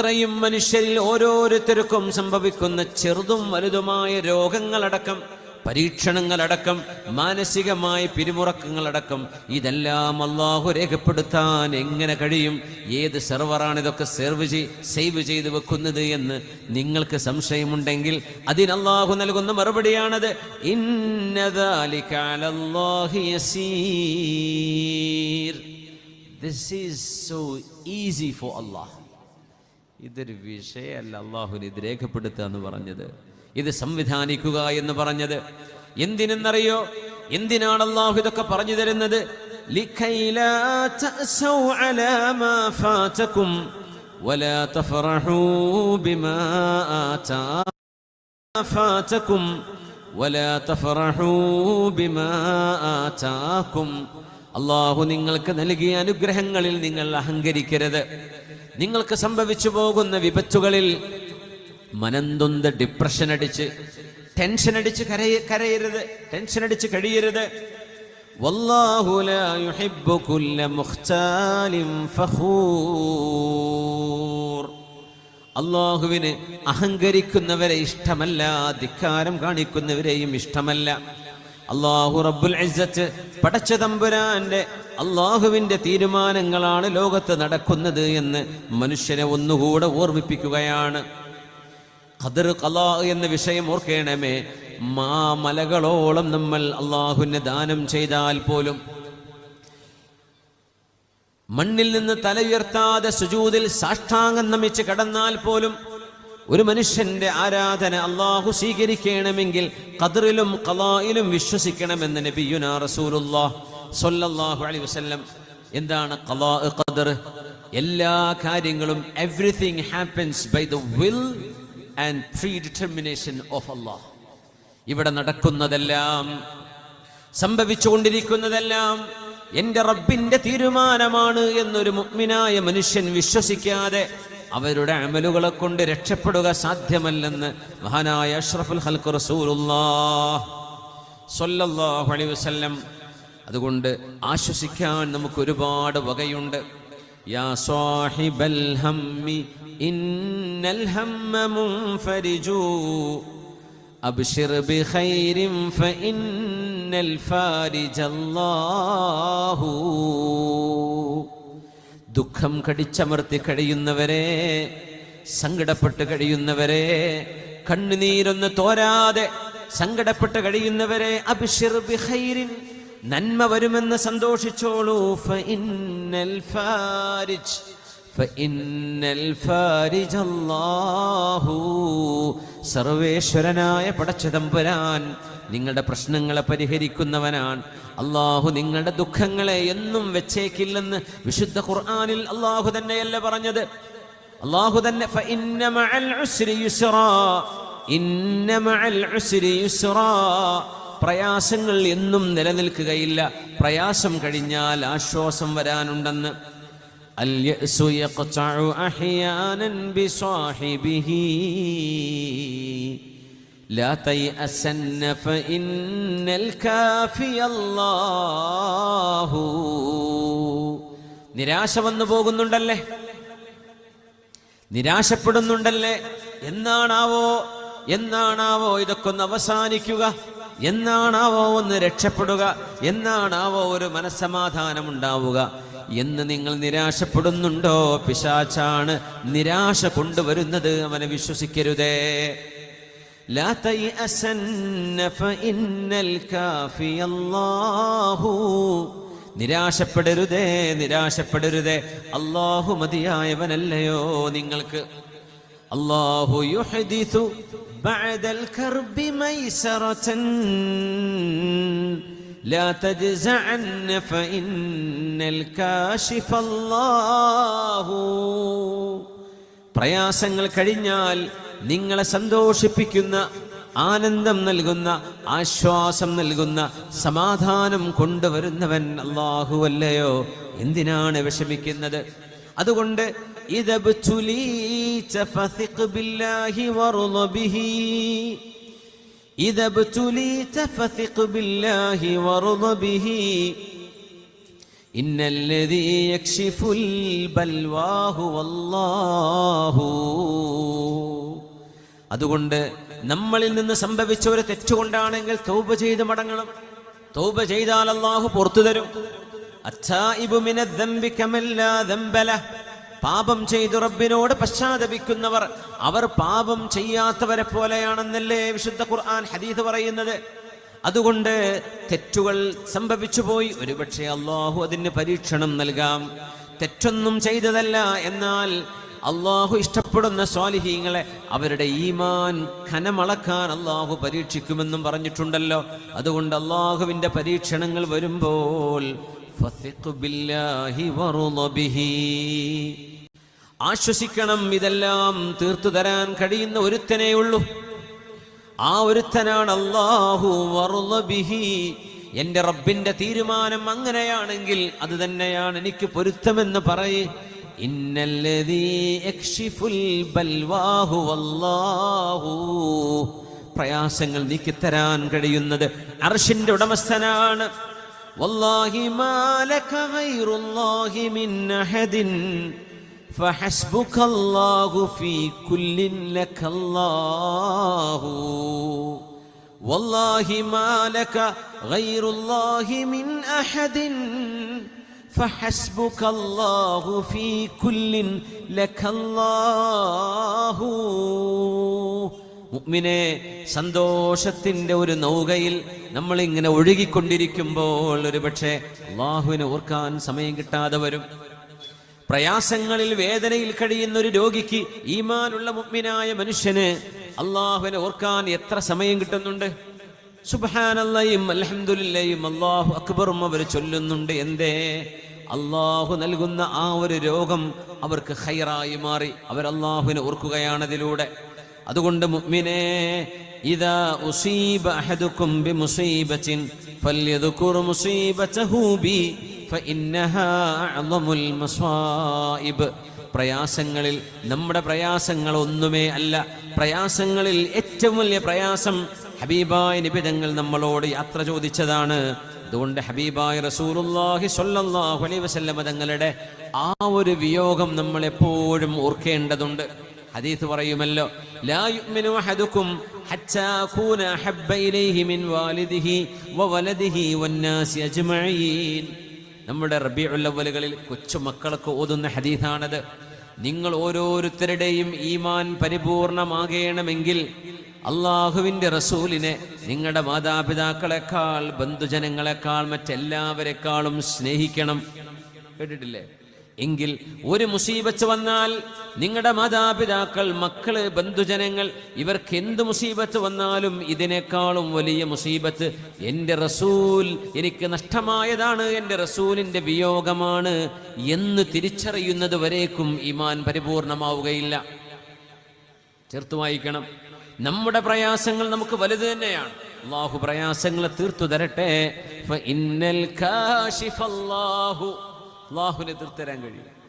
ഇത്രയും മനുഷ്യരിൽ ഓരോരുത്തർക്കും സംഭവിക്കുന്ന ചെറുതും വലുതുമായ രോഗങ്ങളടക്കം പരീക്ഷണങ്ങളടക്കം മാനസികമായ പിരിമുറക്കങ്ങളടക്കം ഇതെല്ലാം അള്ളാഹു രേഖപ്പെടുത്താൻ എങ്ങനെ കഴിയും? ഏത് സെർവറാണ് ഇതൊക്കെ സെർവ് ചെയ് സേവ് ചെയ്ത് വെക്കുന്നത് എന്ന് നിങ്ങൾക്ക് സംശയമുണ്ടെങ്കിൽ അതിന് അള്ളാഹു നൽകുന്ന മറുപടിയാണത്. This is so easy for Allah ഇതൊരു വിഷയമല്ല. അള്ളാഹു ഇത് രേഖപ്പെടുത്തുക എന്ന് പറഞ്ഞത്. ഇത് സംവിധാനിക്കുക എന്ന് പറഞ്ഞത്. എന്തിനെന്നറിയോ? എന്തിനാണ് അള്ളാഹു ഇതൊക്കെ പറഞ്ഞു തരുന്നത്? അള്ളാഹു നിങ്ങൾക്ക് നൽകിയ അനുഗ്രഹങ്ങളിൽ നിങ്ങൾ അഹങ്കരിക്കരുത്. നിങ്ങൾക്ക് സംഭവിച്ചു പോകുന്ന വിപത്തുകളിൽ മനന്തൊന്ത് ഡിപ്രഷൻ അടിച്ച് ടെൻഷൻ അടിച്ച് കരയ കരയരുത് ടെൻഷൻ അടിച്ച് കഴിയരുത് അള്ളാഹുവിന് അഹങ്കരിക്കുന്നവരെ ഇഷ്ടമല്ല ധിക്കാരം കാണിക്കുന്നവരെയും ഇഷ്ടമല്ല. അള്ളാഹു റബ്ബുൽ ഇസ്സത്ത് പടച്ച തമ്പുരാന്റെ അള്ളാഹുവിന്റെ തീരുമാനങ്ങളാണ് ലോകത്ത് നടക്കുന്നത് എന്ന് മനുഷ്യനെ ഒന്നുകൂടെ ഓർമ്മിപ്പിക്കുകയാണ്. ഖദർ ഖലാ എന്ന വിഷയം ഓർക്കേണമേ മാ മലകളോളം നമ്മൾ അള്ളാഹുവിന് ദാനം ചെയ്താൽ പോലും മണ്ണിൽ നിന്ന് തലയുയർത്താതെ സുജൂതിൽ സാഷ്ടാംഗം നമിച്ച് കടന്നാൽ പോലും ഒരു മനുഷ്യന്റെ ആരാധന അള്ളാഹു സ്വീകരിക്കണമെങ്കിൽ കതിറിലും കലായിലും വിശ്വസിക്കണമെന്ന് നബിയുന അലൈഹി വസല്ലം. എന്താണ് ഖദർ? എല്ലാ കാര്യങ്ങളും everything happens by the will and predetermination of Allah ഇവിടെ നടക്കുന്നതെല്ലാം സംഭവിച്ചുകൊണ്ടിരിക്കുന്നതെല്ലാം എന്റെ റബ്ബിന്റെ തീരുമാനമാണ് എന്നൊരു മുഗ്മിനായ മനുഷ്യൻ വിശ്വസിക്കാതെ അവരുടെ അമലുകളെ കൊണ്ട് രക്ഷപ്പെടുക സാധ്യമല്ലെന്ന് മഹാനായ അഷ്റഫുൽ ഹൽക്ക് റസൂലുല്ലാഹു അലൈ വസല്ലം അതുകൊണ്ട് ആശ്വസിക്കാൻ നമുക്ക് ഒരുപാട് വകയുണ്ട്. യാ സാഹിബൽ ഹമ്മി ഇന്നൽ ഫഇന്നൽ ദുഃഖം കടിച്ചമർത്തി കഴിയുന്നവരെ സങ്കടപ്പെട്ട് കഴിയുന്നവരെ കണ്ണുനീരൊന്ന് തോരാതെ സങ്കടപ്പെട്ട് കഴിയുന്നവരെ ബിഖൈരിൻ നന്മ വരുമെന്ന് സന്തോഷിച്ചോളൂ. ഫാരിജ് ഫാരിജ് അല്ലാഹു. സർവേശ്വരനായ പടച്ചതമ്പുരാൻ നിങ്ങളുടെ പ്രശ്നങ്ങളെ പരിഹരിക്കുന്നവനാണ്. അള്ളാഹു നിങ്ങളുടെ ദുഃഖങ്ങളെ എന്നും വെച്ചേക്കില്ലെന്ന് വിശുദ്ധ ഖുർആാനിൽ അള്ളാഹു തന്നെയല്ല പറഞ്ഞത്. അള്ളാഹു തന്നെ പ്രയാസങ്ങൾ എന്നും നിലനിൽക്കുകയില്ല. പ്രയാസം കഴിഞ്ഞാൽ ആശ്വാസം വരാനുണ്ടെന്ന്. അല്യ لا تيأسن فإن الكافي الله നിരാശ വന്നു പോകുന്നുണ്ടല്ലേ നിരാശപ്പെടുന്നുണ്ടല്ലേ എന്നാണാവോ എന്നാണാവോ ഇതൊക്കെ ഒന്ന് അവസാനിക്കുക എന്നാണാവോ ഒന്ന് രക്ഷപ്പെടുക എന്നാണാവോ ഒരു മനസ്സമാധാനം ഉണ്ടാവുക എന്ന് നിങ്ങൾ നിരാശപ്പെടുന്നുണ്ടോ പിശാച്ചാണ് നിരാശ കൊണ്ടുവരുന്നത് അവനെ വിശ്വസിക്കരുതേ لا تيأسن فإن الكافي الله നിരാശപ്പെടരുതേ നിരാശപ്പെടരുതേ അള്ളാഹു മതിയായവനല്ലയോ നിങ്ങൾക്ക് അള്ളാഹു യുഹദിഥു ബഅദൽ കർബി മൈസറതൻ لا تجزعن فإن الكاشف الله പ്രയാസങ്ങൾ കഴിഞ്ഞാൽ നിങ്ങളെ സന്തോഷിപ്പിക്കുന്ന ആനന്ദം നൽകുന്ന ആശ്വാസം നൽകുന്ന സമാധാനം കൊണ്ടുവരുന്നവൻ അല്ലാഹുവല്ലയോ എന്തിനാണ് വിഷമിക്കുന്നത്? അതുകൊണ്ട് ഇദബ്തുലീത ബിഹി ഇന്നല്ലദീ യക്ഷിഫുൽ هو الله അതുകൊണ്ട് നമ്മളിൽ നിന്ന് സംഭവിച്ച ഒരു തെറ്റുകൊണ്ടാണെങ്കിൽ തൗബ ചെയ്ത് മടങ്ങണം. തൗബ ചെയ്താൽ അള്ളാഹു പുറത്തു തരും. പാപം ചെയ്തു റബ്ബിനോട് പശ്ചാത്തപിക്കുന്നവർ അവർ പാപം ചെയ്യാത്തവരെ പോലെയാണെന്നല്ലേ വിശുദ്ധ ഖുർആൻ ഹദീസ് പറയുന്നത്. അതുകൊണ്ട് തെറ്റുകൾ സംഭവിച്ചു പോയി. ഒരുപക്ഷെ അള്ളാഹു അതിന് പരീക്ഷണം നൽകാം. തെറ്റൊന്നും ചെയ്തതല്ല. എന്നാൽ അള്ളാഹു ഇഷ്ടപ്പെടുന്ന സ്വാലിഹീങ്ങളെ അവരുടെ ഈമാൻ ഖനമളക്കാൻ അള്ളാഹു പരീക്ഷിക്കുമെന്നും പറഞ്ഞിട്ടുണ്ടല്ലോ. അതുകൊണ്ട് അള്ളാഹുവിന്റെ പരീക്ഷണങ്ങൾ വരുമ്പോൾ ആശ്വസിക്കണം. ഇതെല്ലാം തീർത്തു തരാൻ കഴിയുന്ന ഒരുത്തനേ ഉള്ളൂ. ആ ഒരുത്തനാണ് അള്ളാഹു ബിഹി. റബ്ബിന്റെ തീരുമാനം അങ്ങനെയാണെങ്കിൽ അത് തന്നെയാണ് എനിക്ക് പൊരുത്തമെന്ന് പറയേ. പ്രയാസങ്ങൾ നീക്കിത്തരാൻ കഴിയുന്നത് അർഷിന്റെ ഉടമസ്ഥനാണ്. വല്ലാഹി മാലക ഗൈറുല്ലാഹി മിൻ അഹദിൻ. فحسبك الله في كل لك الله والله ما لك غير الله من احد فحسبك الله في كل لك الله മുഅ്മിനെ സന്തോഷത്തിന്റെ ഒരു നൗകയിൽ നമ്മൾ ഇങ്ങനെ ഒഴുകിക്കൊണ്ടിരിക്കുമ്പോൾ ഒരുപക്ഷെ അള്ളാഹുവിനെ ഓർക്കാൻ സമയം കിട്ടാതെ വരും പ്രയാസങ്ങളിൽ വേദനയിൽ കഴിയുന്ന ഒരു രോഗിക്ക് ഈമാനുള്ള മുഗ്മിനായ മനുഷ്യന് അള്ളാഹുവിനെ ഓർക്കാൻ എത്ര സമയം കിട്ടുന്നുണ്ട്? സുബാനല്ലയും അലഹമുല്ലയും അള്ളാഹു അക്ബറും അവർ ചൊല്ലുന്നുണ്ട്. എന്തേ? അള്ളാഹു നൽകുന്ന ആ ഒരു രോഗം അവർക്ക് ഹൈറായി മാറി. അവർ അള്ളാഹുവിനെ ഓർക്കുകയാണ് അതിലൂടെ. അതുകൊണ്ട് മുഅ്മിനേ ഇദാ ഉസീബ ബി പ്രയാസങ്ങളിൽ നമ്മുടെ പ്രയാസങ്ങൾ ഒന്നുമേ അല്ല. പ്രയാസങ്ങളിൽ ഏറ്റവും വലിയ പ്രയാസം ഹബീബായ നിബിതങ്ങൾ നമ്മളോട് യാത്ര ചോദിച്ചതാണ്. അതുകൊണ്ട് ഹബീബായ റസൂലുള്ളാഹി സ്വല്ലല്ലാഹു അലൈഹി വസല്ലമ തങ്ങളുടെ ആ ഒരു വിയോഗം നമ്മൾ എപ്പോഴും ഓർക്കേണ്ടതുണ്ട്. ഹദീസ് പറയുമല്ലോ ലാ അഹബ്ബ ഇലൈഹി മിൻ വാലിദിഹി വവലദിഹി വന്നാസി അജ്മഈൻ. നമ്മുടെ റബീഉൽ കൊച്ചു കൊച്ചുമക്കൾക്ക് ഓതുന്ന ഹദീസാണത്. നിങ്ങൾ ഓരോരുത്തരുടെയും ഈമാൻ പരിപൂർണമാകണമെങ്കിൽ അള്ളാഹുവിന്റെ റസൂലിനെ നിങ്ങളുടെ മാതാപിതാക്കളെക്കാൾ ബന്ധുജനങ്ങളെക്കാൾ മറ്റെല്ലാവരെക്കാളും സ്നേഹിക്കണം. കേട്ടിട്ടില്ലേ? എങ്കിൽ ഒരു മുസീബത്ത് വന്നാൽ നിങ്ങളുടെ മാതാപിതാക്കൾ മക്കൾ ബന്ധുജനങ്ങൾ ഇവർക്ക് എന്ത് മുസീബത്ത് വന്നാലും ഇതിനേക്കാളും വലിയ മുസീബത്ത് എന്റെ റസൂൽ എനിക്ക് നഷ്ടമായതാണ് എന്റെ റസൂലിന്റെ വിയോഗമാണ് എന്ന് തിരിച്ചറിയുന്നത് വരേക്കും ഇമാൻ പരിപൂർണമാവുകയില്ല. ചേർത്ത് വായിക്കണം. നമ്മുടെ പ്രയാസങ്ങൾ നമുക്ക് വലുത് തന്നെയാണ്. അള്ളാഹു പ്രയാസങ്ങളെ തീർത്തു തരട്ടെ. ഇന്നൽ കാശിഫല്ലാഹു അള്ളാഹുവിനെ എതിർത്തരാൻ കഴിയും.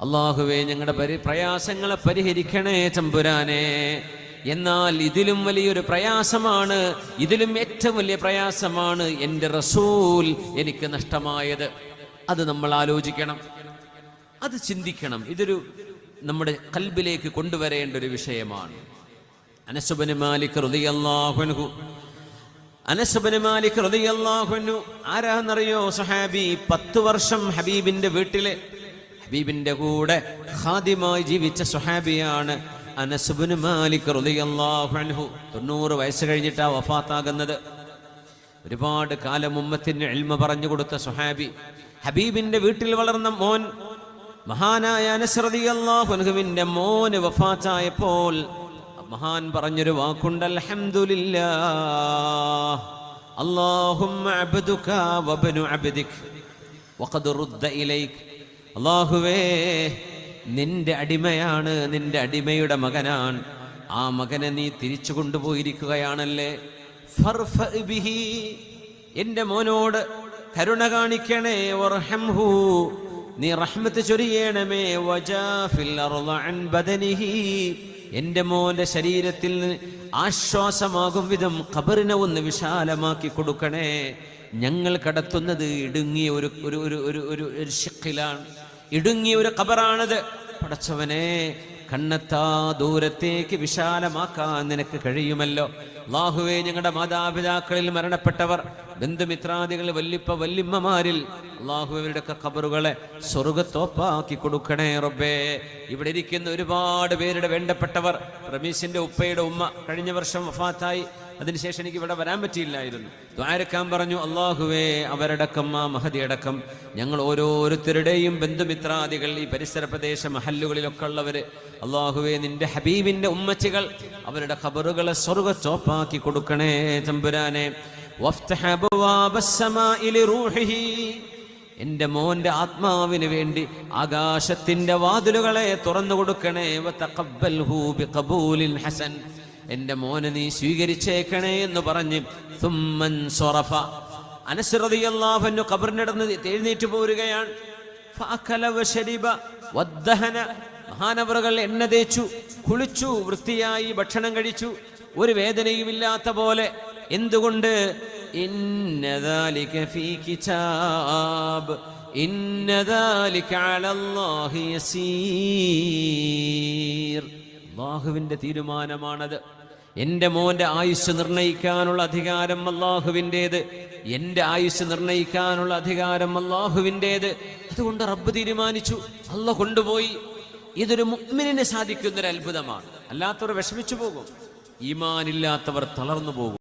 അള്ളാഹുവെ ഞങ്ങളുടെ പരി പ്രയാസങ്ങളെ പരിഹരിക്കണേ ചമ്പുരാനെ എന്നാൽ ഇതിലും വലിയൊരു പ്രയാസമാണ് ഇതിലും ഏറ്റവും വലിയ പ്രയാസമാണ് എന്റെ റസൂൽ എനിക്ക് നഷ്ടമായത്. അത് നമ്മൾ ആലോചിക്കണം. അത് ചിന്തിക്കണം. ഇതൊരു നമ്മുടെ കൽബിലേക്ക് കൊണ്ടുവരേണ്ട ഒരു വിഷയമാണ്. അനസുബന് മാലിക് അൻഹു അനസുബന് മാലിക് റളിയല്ലാഹു അൻഹു ആരാന്നറിയോ സഹാബി പത്ത് വർഷം ഹബീബിന്റെ വീട്ടിലെ? ഹബീബിന്റെ കൂടെ ഖാദിമായി ജീവിച്ച സുഹാബിയാണ് അനസുബന് മാലിക് റളിയല്ലാഹു അൻഹു. തൊണ്ണൂറ് വയസ്സ് കഴിഞ്ഞിട്ടാ വഫാത്താകുന്നത്. ഒരുപാട് കാലം ഉമ്മത്തിന് എൽമ പറഞ്ഞു കൊടുത്ത സുഹാബി ഹബീബിന്റെ വീട്ടിൽ വളർന്ന മോൻ മഹാനായ അനസ്രതിയല്ലാഹുവിന്റെ മോന് വഫാത്തായപ്പോൾ മഹാൻ പറഞ്ഞൊരു വാക്കുണ്ട് അൽഹംദുലില്ലാ അല്ലാഹുമ്മ വബനു വഖദ് അല്ലാഹുവേ നിന്റെ അടിമയാണ് നിന്റെ അടിമയുടെ മകനാണ്. ആ മകനെ നീ തിരിച്ചു കൊണ്ടുപോയിരിക്കുകയാണല്ലേ? എന്റെ എന്റെ മോനോട് കരുണ കാണിക്കണേ വർഹംഹു നീ റഹ്മത്ത് ചൊരിയണമേ വജാ ഫിൽ ബദനിഹി എന്റെ മോന്റെ ശരീരത്തിൽ ആശ്വാസമാകും വിധം ഖബറിനെ ഒന്ന് വിശാലമാക്കി കൊടുക്കണേ. ഞങ്ങൾ കടത്തുന്നത് ഇടുങ്ങിയ ഒരു ഒരു ഒരു ഒരു ഒരു ഒരു ഷിക്കിലാണ് ഇടുങ്ങിയ ഒരു ഖബറാണത്. പടച്ചവനെ കണ്ണത്താ ദൂരത്തേക്ക് വിശാലമാക്കാൻ നിനക്ക് കഴിയുമല്ലോ. അള്ളാഹുവേ ഞങ്ങളുടെ മാതാപിതാക്കളിൽ മരണപ്പെട്ടവർ ബന്ധുമിത്രാദികൾ വല്ലിപ്പ വല്ലിമ്മമാരിൽ അള്ളാഹു ഖബറുകളെ സ്വർഗത്തോപ്പാക്കി കൊടുക്കണേ റബ്ബേ. ഇവിടെ ഇരിക്കുന്ന ഒരുപാട് പേരുടെ വേണ്ടപ്പെട്ടവർ റമീസിന്റെ ഉപ്പയുടെ ഉമ്മ കഴിഞ്ഞ വർഷം വഫാത്തായി. അതിനുശേഷം എനിക്ക് ഇവിടെ വരാൻ പറ്റിയില്ലായിരുന്നു. ദ്വാരക്കാൻ പറഞ്ഞു അള്ളാഹുവേ അവരടക്കം ആ മഹതിയടക്കം ഞങ്ങൾ ഓരോരുത്തരുടെയും ബന്ധുമിത്രാദികൾ ഈ പരിസര പ്രദേശ മഹല്ലുകളിലൊക്കെ ഉള്ളവർ അള്ളാഹുവേ നിന്റെ ഹബീബിന്റെ ഉമ്മച്ചികൾ അവരുടെ ഖബറുകളെ സ്വർഗ ചോപ്പാക്കി കൊടുക്കണേ ചമ്പുരാനെ എന്റെ മോന്റെ ആത്മാവിന് വേണ്ടി ആകാശത്തിന്റെ വാതിലുകളെ തുറന്നു കൊടുക്കണേ. ഹസൻ. എന്റെ മോനെ നീ സ്വീകരിച്ചേക്കണേ എന്ന് പറഞ്ഞ് തുമ്മൻ സൊറഫ. അനസ് കബറിനടന്ന് എഴുന്നേറ്റ് പോരുകയാണ്. മഹാനവറുകൾ എണ്ണ തേച്ചു കുളിച്ചു വൃത്തിയായി ഭക്ഷണം കഴിച്ചു. ഒരു വേദനയുമില്ലാത്ത പോലെ എന്തുകൊണ്ട്? ഇന്നദാലിക അള്ളാഹുവിന്റെ തീരുമാനമാണത്. എന്റെ മോന്റെ ആയുസ് നിർണയിക്കാനുള്ള അധികാരം അള്ളാഹുവിന്റെത് എന്റെ ആയുസ് നിർണയിക്കാനുള്ള അധികാരം അള്ളാഹുവിന്റെത് അതുകൊണ്ട് റബ്ബ് തീരുമാനിച്ചു. അല്ല കൊണ്ടുപോയി. ഇതൊരു മുഗ്മിനെ സാധിക്കുന്നൊരു അത്ഭുതമാണ്. അല്ലാത്തവർ വിഷമിച്ചു പോകും. ഈമാനില്ലാത്തവർ തളർന്നു പോകും.